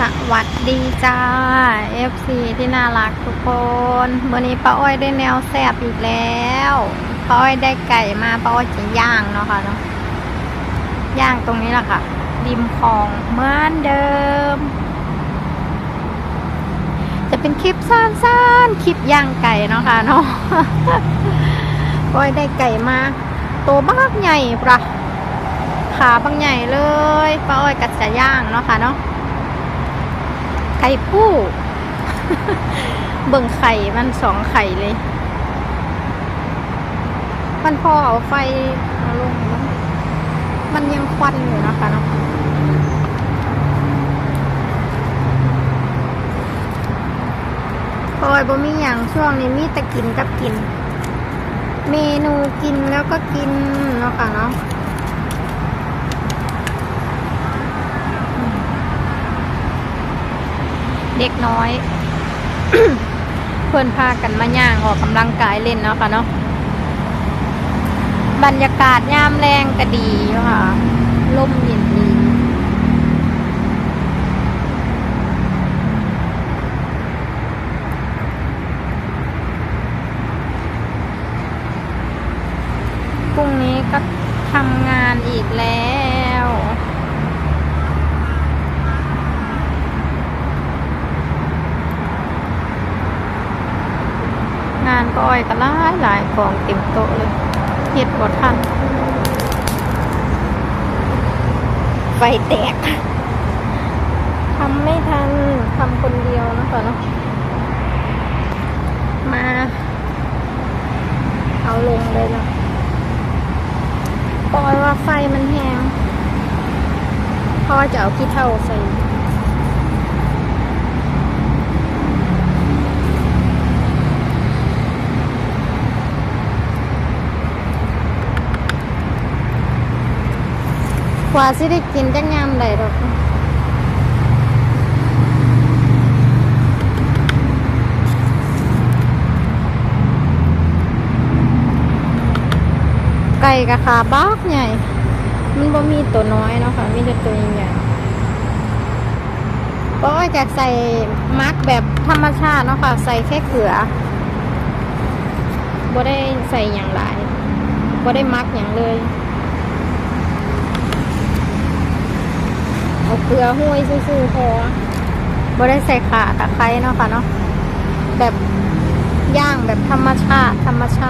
สวัสดีจ้า FC ที่น่ารักทุกคนวันนี้ป้าอ้อยได้แนวแซบอีกแล้วป้าอ้อยได้ไก่มาป้าอ้อยจะย่างเนาะค่ะเนาะย่างตรงนี้แหละค่ะริมคลองเหมือนเดิม จะเป็นคลิปสั้นๆคลิปย่างไก่เนาะค่ะเนาะป้าอ้อยได้ไก่มาตัวบักใหญ่ปะขาบางใหญ่เลยป้าอ้อยกัดจะย่างเนาะค่ะเนาะ ไข่ผู้เบิ่งไข่มันสองไข่เลย มันพอเอาไฟเอาลงมันยังควันอยู่นะคะเนาะโอ้ยบ่มีอย่างช่วงนี้มีแต่กินกับกิน เมนูกินแล้วก็กินเนาะค่ะเนาะ เด็กน้อย เพื่อนพากันมาย่างออกกำลังกายเล่นเนาะค่ะเนาะบรรยากาศยามแรงก็ดีค่ะลมเย็นดีพรุ่งนี้ก็ทำงานอีกแล้ว งาน ก้อยก็หลายหลายของเต็มโต๊ะเลยเฮ็ดบ่ทันไฟแตกทำไม่ทันทำคนเดียวนะคะเนาะมา เอาลงเลยนะปอยว่าไฟมันแหงพ่อจะเอาขี้เท่าใส่ ว่าสิได้กินจักยามใดดอกไก่กะขาบักใหญ่ มันบ่มีตัวน้อยเนาะค่ะ มีแต่ตัวใหญ่ๆก็จะใส่มักแบบธรรมชาติเนาะค่ะ ใส่แค่เกลือบ่ได้ใส่อย่างหลายบ่ได้มักอย่างเลย เกลือห้วยซื่อๆพอบ่ได้ใส่ขาตะไคร้เนาะค่ะเนาะแบบย่างแบบธรรมชาติ ธรรมชาติ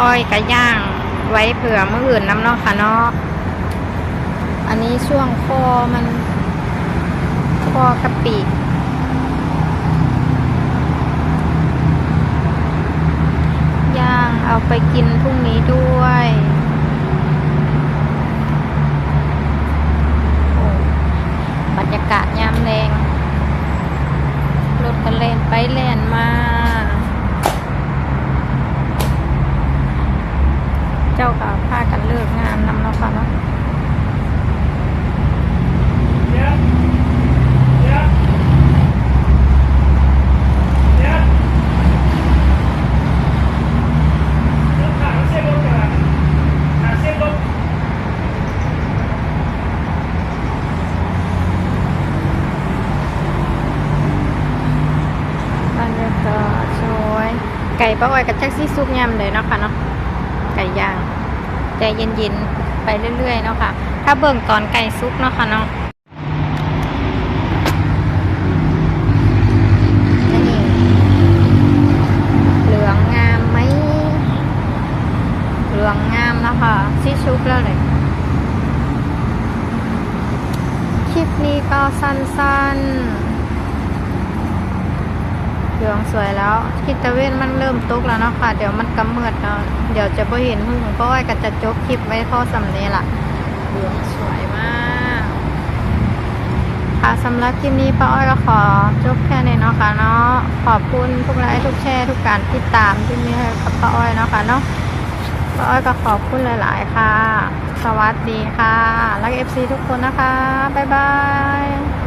อ้อยกะย่าง ไว้เผื่อมื่ออื่นน้ำนอกค่ะเนาะอันนี้ช่วงคอมันคอกระปิย่างเอาไปกินพรุ่งนี้ด้วยโอ้บรรยากาศยามแรงรถกันเล่นไปเล่นมา เจ้าก็พากันเลิกงานนำเนาะค่ะเนาะบรรยากาศสวยไก่ป้าอ้อยกับแจ็คซี่ซุปยำเลยเนาะค่ะเนาะ ไก่ย่างใจเย็นๆไปเรื่อยๆเนาะค่ะ ถ้าเบิ่งตอนไก่ซุกเนาะค่ะเนาะเหลืองงามแล้วค่ะซีชุบแล้วเลยคลิปนี้ก็สั้นๆ เหลืองสวยแล้วทิศตะเวนมันเริ่มตกแล้วเนาะค่ะ เดี๋ยวมันกำเมิดเนาะเดี๋ยวจะไม่เห็นหุ่งก็อ้อยก็จะจบคลิปไว้พอสำนี้ล่ะเหลืองสวยมาก ค่ะสำหรับคลิปนี้ป้าอ้อยก็ขอจบแค่นี้เนาะค่ะเนาะขอบคุณทุกไลค์ทุกแชร์ทุกการติดตามที่มีให้กับป้าอ้อยเนาะค่ะเนาะป้าอ้อยก็ขอบคุณหลาย ๆ ค่ะ สวัสดีค่ะ รักเอฟซีทุกคนนะคะ บ๊ายบาย